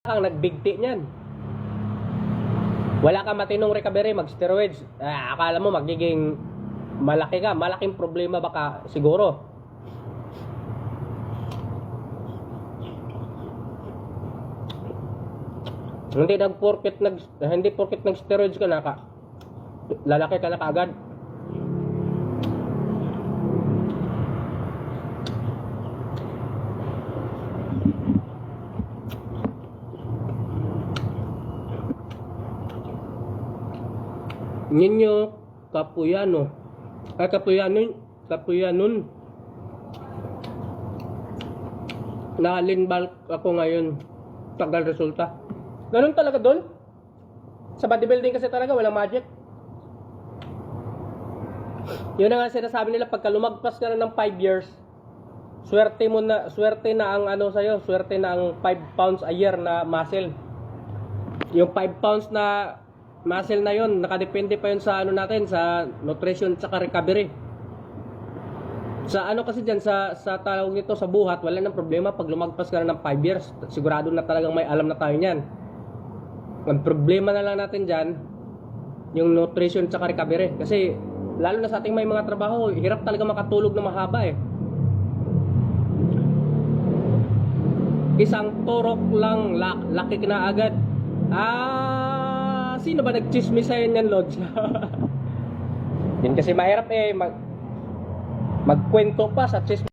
kang nagbigti niyan. Wala ka matinong recovery, mag-steroids. Ah, akala mo magiging malaki ka. Malaking problema baka siguro. Hindi nag porket nag hindi porket nag steroids ka na ka. Lalaki ka na kaagad. Ninyo Kapuyano. Ay Kapuyanon, Kapuyanon. Nalinbal ako ngayon. Tagal resulta. Ganun talaga doon. Sa bodybuilding kasi talaga walang magic. Yun na nga sinasabi nila pagka lumagpas ka na ng 5 years, swerte mo na swerte na ang ano sa'yo, swerte na ang 5 pounds a year na muscle. Yung 5 pounds na muscle na yon nakadepende pa yun sa ano natin sa nutrition at recovery. Sa ano kasi diyan sa sa tawag nito sa buhat, wala nang problema pag lumagpas ka na ng 5 years, sigurado na talagang may alam na tayo niyan. Ang problema na lang natin diyan yung nutrition at recovery kasi lalo na sa ating may mga trabaho, hirap talaga makatulog na mahaba eh. Isang turok lang, lak laki na agad. Ah, sino ba nagchismis sa'yo niyan, Lods? Yun kasi mahirap eh, mag, magkwento pa sa chismis.